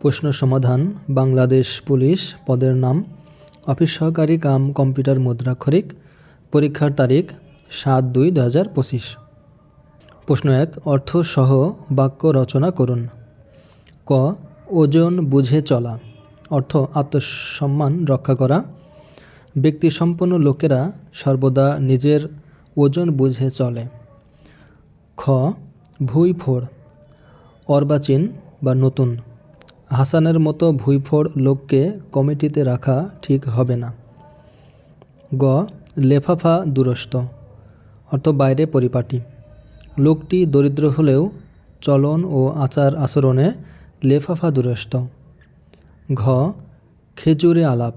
প্রশ্ন সমাধান, বাংলাদেশ পুলিশ, পদের নাম, অফিস সহকারী কাম, কম্পিউটার মুদ্রাক্ষরিক, পরীক্ষার তারিখ, সাত দুই দু হাজার পঁচিশ। প্রশ্ন এক, অর্থ সহ বাক্য রচনা করুন। ক, ওজন বুঝে চলা। অর্থ, আত্মসম্মান রক্ষা করা। ব্যক্তিসম্পন্ন লোকেরা সর্বদা নিজের ওজন বুঝে চলে। খ ভুঁইফোড় অর্বাচীন বা নতুন। হাসানের মতো ভুঁইফোড় লোককে কমিটিতে রাখা ঠিক হবে না। গ. লেফাফা দুরস্ত, অর্থ বাইরে পরিপাটি। লোকটি দরিদ্র হলেও চলন ও আচার আচরণে লেফাফা দুরস্ত। ঘ. খেজুরে আলাপ,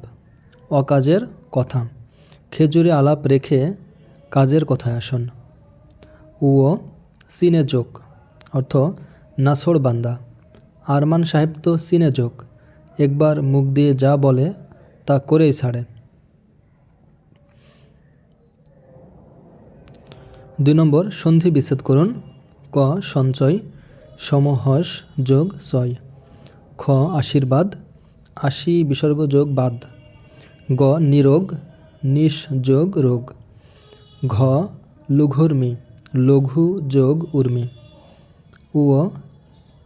অকাজের কথা। খেজুরে আলাপ রেখে কাজের কথায় আসুন। ও, সিনে যোগ, অর্থ নাছড় বান্দা। আরমান সাহেব তো সিনে যোগ। একবার মুখ দিয়ে যা বলে, তা করেই ছাড়ে। দুই নম্বর, সন্ধি বিচ্ছেদ করুন। ক, সঞ্চয়, সমহস, যোগ, ছয়। খ, আশীর্বাদ, আশি বিসর্গ, যোগ, বাদ। গ, নিরোগ নিশ যোগ রোগ। ঘ, লঘুর্মি, লঘু, যোগ, উর্মি। উ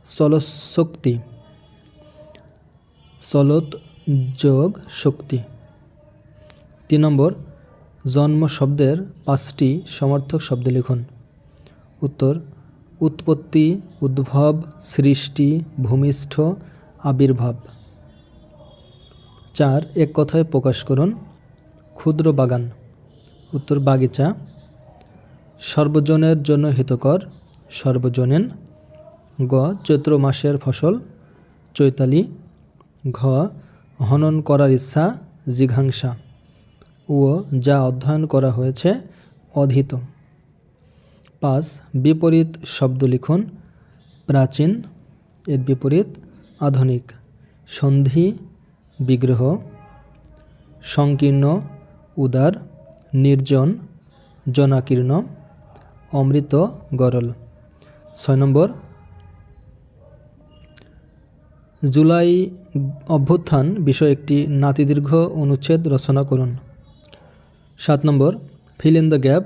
চলশক্তি চলত যোগ শক্তি। তিন নম্বর, জন্ম শব্দের পাঁচটি সমর্থক শব্দ লিখুন। উত্তর, উৎপত্তি, উদ্ভব, সৃষ্টি, ভূমিষ্ঠ, আবির্ভাব। চার, এক কথায় প্রকাশ করুন। ক্ষুদ্র বাগান। উত্তর, বাগিচা। সর্বজনের জন্য হিতকর। সর্বজনীন গ, চৈত্র মাসের ফসল। চৈতালি, ঘ, হনন করার ইচ্ছা, জিঘাংসা। ও যা অধ্যয়ন করা হয়েছে, অধীত। পাঁচ, বিপরীত শব্দ লিখুন, প্রাচীন, এর বিপরীত আধুনিক। সন্ধি, বিগ্রহ, সংকীর্ণ, উদার, নির্জন, জনাকীর্ণ, অমৃত, গরল। ছয় নম্বর জুলাই অভ্যুত্থান বিষয়ে একটি নাতিদীর্ঘ অনুচ্ছেদ রচনা করুন। সাত নম্বর fill in the gap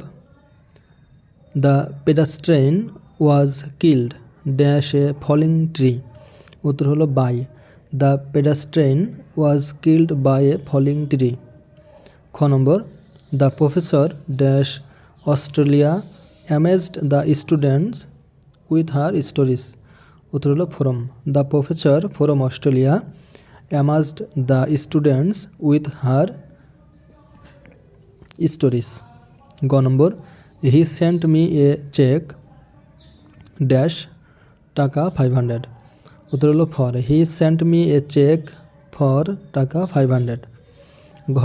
the pedestrian was killed dash a falling tree উত্তর হলো by the pedestrian was killed by a falling tree খ নম্বর the professor dash Australia amazed the students with her stories উত্তর হলো from. The professor from Australia amazed the students with her stories. গ নম্বর, he sent me a cheque dash টাকা five hundred. উত্তর হলো for, he sent me a cheque for টাকা five hundred. ঘ,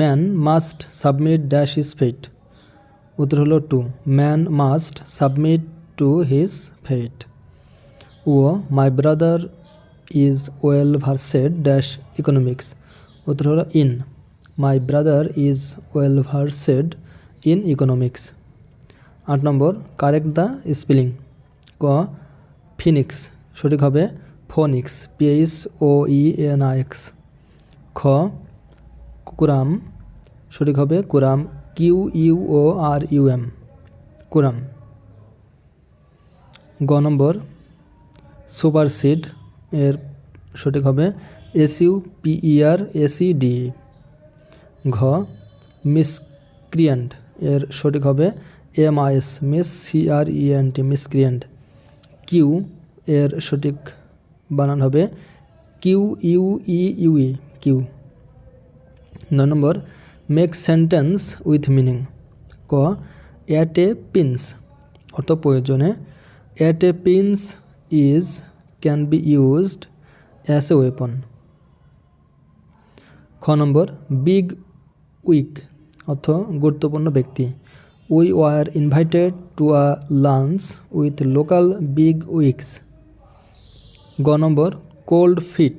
man must submit dash is fate উত্তর হলো to, man must submit to his fate O my brother is well versed dash economics উত্তর হলো, in. My brother is well versed in economics আট নম্বর correct the spelling ক phoenix সঠিক হবে phoenix P H O E N X খ quorum সঠিক হবে quorum Q U O R U M quorum গ নম্বর সুপারসিড এর সঠিক হবে S U P E R S E D ঘ, মিসক্রিয়েন্ট এর সঠিক হবে M I S mis C R E N T miscreant. Queue এর সঠিক বানান হবে Q U E U E queue. নয় নম্বর, মেক সেন্টেন্স উইথ মিনিং। ক, অ্যাট এ পিন্স, অর্থ প্রয়োজনে। At a pinch is can be used as a weapon খ নম্বর big week অর্থ গুরুত্বপূর্ণ ব্যক্তি। We were invited to a lunch with local big wigs গ নম্বর cold feet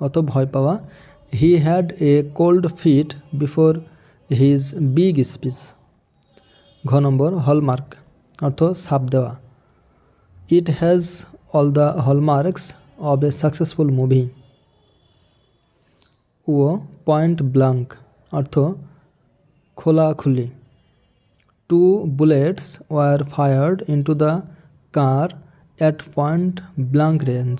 অত ভয় পাওয়া। He had a cold feet before his big speech ঘ নম্বর hallmark অর্থ ছাপ দেওয়া। It has all the hallmarks of a successful movie. ও point blank, অর্থ খোলাখুলি। Two bullets were fired into the car at point blank range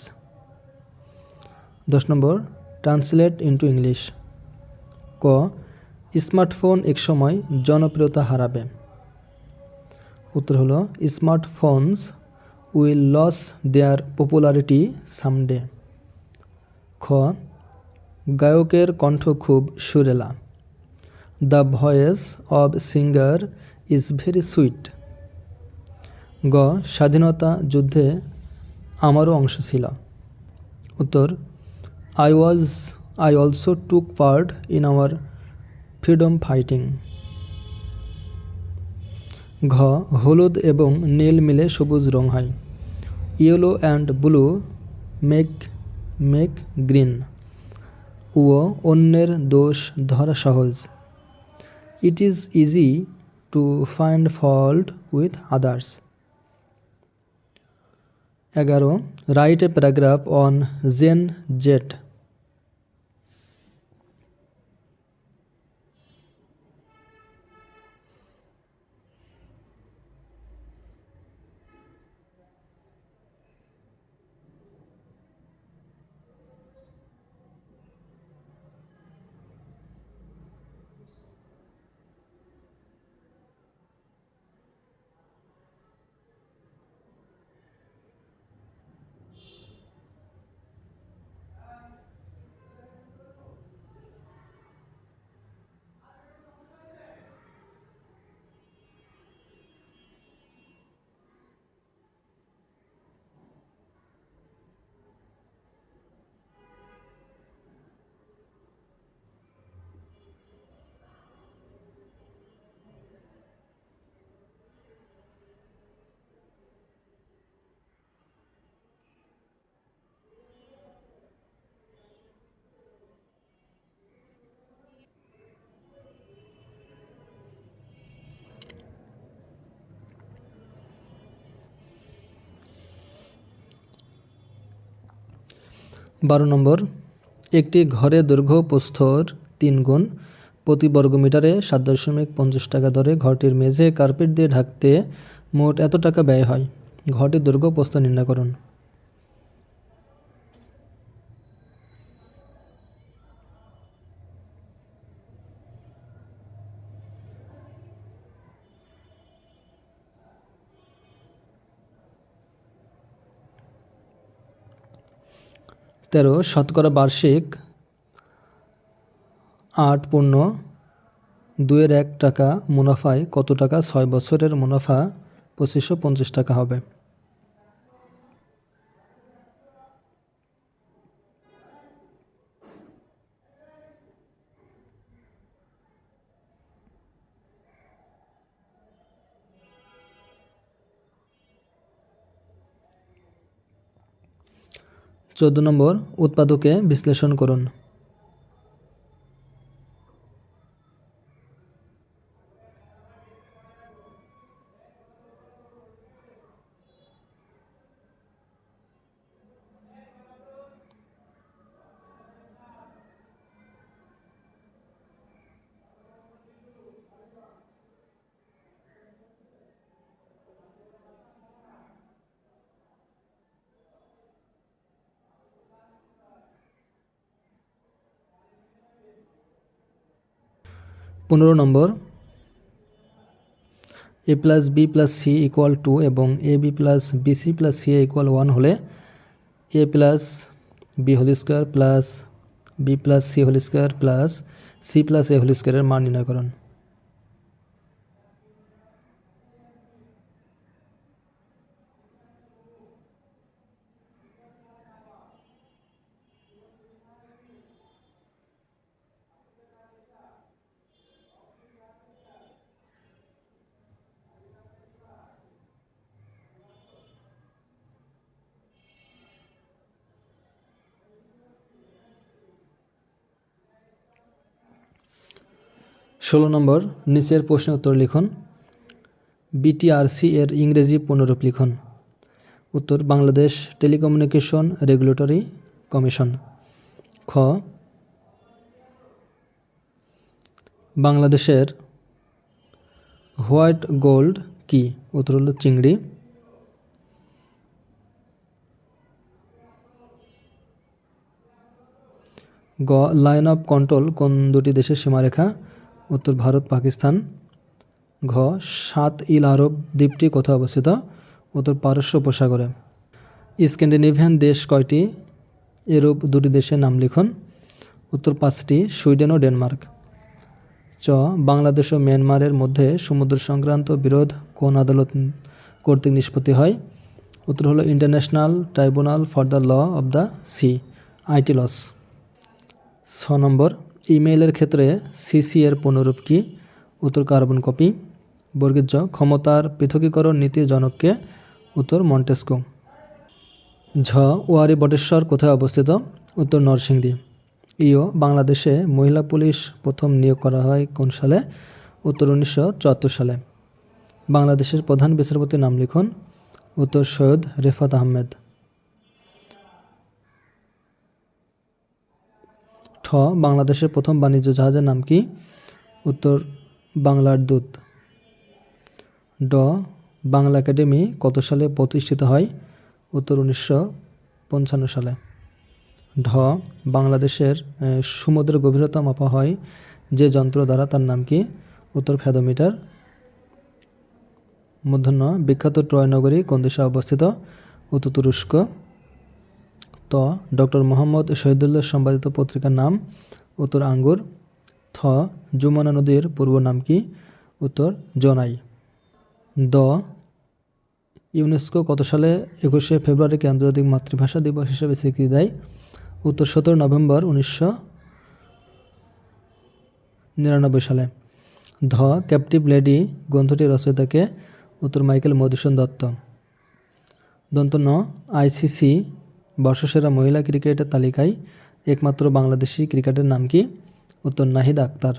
দশ নম্বর translate into English ক স্মার্টফোন একসময় জনপ্রিয়তা হারাবে। উত্তর হলো smartphones will lose their popularity someday খ, গায়কের কণ্ঠ খুব সুরেলা। The voice of singer is very sweet গ, স্বাধীনতা যুদ্ধে আমারও অংশ ছিল। উত্তর I was I also took part in our freedom fighting ঘ, হলুদ এবং নীল মিলে সবুজ রং হয়। Yellow and blue make make green ও অন্যের দোষ ধরা সহজ। It is easy to find fault with others এগারো write a paragraph on gen Z বারো নম্বর, একটি ঘরে দৈর্ঘ্য প্রস্থর তিন গুণ, প্রতি বর্গমিটারে সাত দশমিক পঞ্চাশ টাকা দরে ঘরটির মেঝে কার্পেট দিয়ে ঢাকতে মোট এত টাকা ব্যয় হয়। ঘরটির দৈর্ঘ্য প্রস্থ নির্ণয় তেরো, শতকরা বার্ষিক আট পূর্ণ দুয়ের এক টাকা মুনাফায় কত টাকা? ছয় বছরের মুনাফা পঁচিশশো পঞ্চাশ টাকা হবে। চোদ্দ নম্বর উৎপাদকে বিশ্লেষণ করুন। পনেরো নম্বর। A plus B plus C equal to এবং A B plus B C plus C equal one হলে A plus B whole square plus B plus C whole square plus C plus A whole স্কোয়ারের মান নির্ণয় ষোলো নম্বর, নিচের প্রশ্নের উত্তর লিখুন। বিটিআরসি এর ইংরেজি পুনরূপ লিখুন। উত্তর, বাংলাদেশ টেলিকমিউনিকেশন রেগুলেটরি কমিশন। খ, বাংলাদেশের হোয়াইট গোল্ড কি? উত্তর হলো চিংড়ি। গ, লাইন অফ কন্ট্রোল কোন দুটি দেশের সীমারেখা? উত্তর ভারত, পাকিস্তান। ঘ, সাত ইল আরব দ্বীপটি কোথায় অবস্থিত? উত্তর পারস্য উপসাগরে। স্ক্যান্ডিনেভিয়ান দেশ কয়টি? এরূপ দুটি দেশের নাম লিখন। উত্তর পাঁচটি, সুইডেন ও ডেনমার্ক। চ, বাংলাদেশ ও মিয়ানমারের মধ্যে সমুদ্র সংক্রান্ত বিরোধ কোন আদালত কর্তৃক নিষ্পত্তি হয়? উত্তর হলো International Tribunal for the law of the sea, ITLOS. ছ নম্বর ইমেইলের ক্ষেত্রে সিসি এর পুনরূপ কি? উত্তর কার্বন কপি। বর্গের জ ক্ষমতার পৃথকীকরণ নীতি জনককে। উত্তর মন্টেস্কো। ঝ, ওয়ারি বটেশ্বর কোথায় অবস্থিত? উত্তর নরসিংদী। ইও, বাংলাদেশে মহিলা পুলিশ প্রথম নিয়োগ করা হয় কোন সালে? উত্তর উনিশশো চুয়াত্তর সালে। বাংলাদেশের প্রধান বিচারপতির নাম লিখুন। উত্তর সৈয়দ রেফাত আহমেদ। বাংলাদেশের প্রথম বাণিজ্য জাহাজের নাম কি? উত্তর, বাংলার দূত। ড, বাংলা একাডেমি কত সালে প্রতিষ্ঠিত হয়? উত্তর উনিশশো পঞ্চান্ন সালে। ঢ, বাংলাদেশের সমুদ্রের গভীরতা মাপা হয়। যে যন্ত্র দ্বারা তার নাম কি? উত্তর ফেদোমিটার মূর্ধন্য বিখ্যাত ট্রয় নগরী কোন দেশে অবস্থিত? উত্তর তুরস্ক। ত, ডক্টর মোহাম্মদ শহীদুল্লাহ সম্পাদিত পত্রিকার নাম। উত্তর আঙ্গুর। থ, যমুনা নদীর পূর্ব নাম কি? উত্তর, জনাই। দ, ইউনেস্কো কত সালে একুশে ফেব্রুয়ারিকে আন্তর্জাতিক মাতৃভাষা দিবস হিসেবে স্বীকৃতি দেয়? উত্তর, সতেরো নভেম্বর উনিশশো নিরানব্বই সালে। ধ, ক্যাপটিভ লেডি গ্রন্থটির রচয়িতাকে উত্তর মাইকেল মধুসূদন দত্ত। দন্ত ন আইসিসি বর্ষসেরা মহিলা ক্রিকেটের তালিকায় একমাত্র বাংলাদেশি ক্রিকেটের নাম কি? উত্তর নাহিদ আক্তার।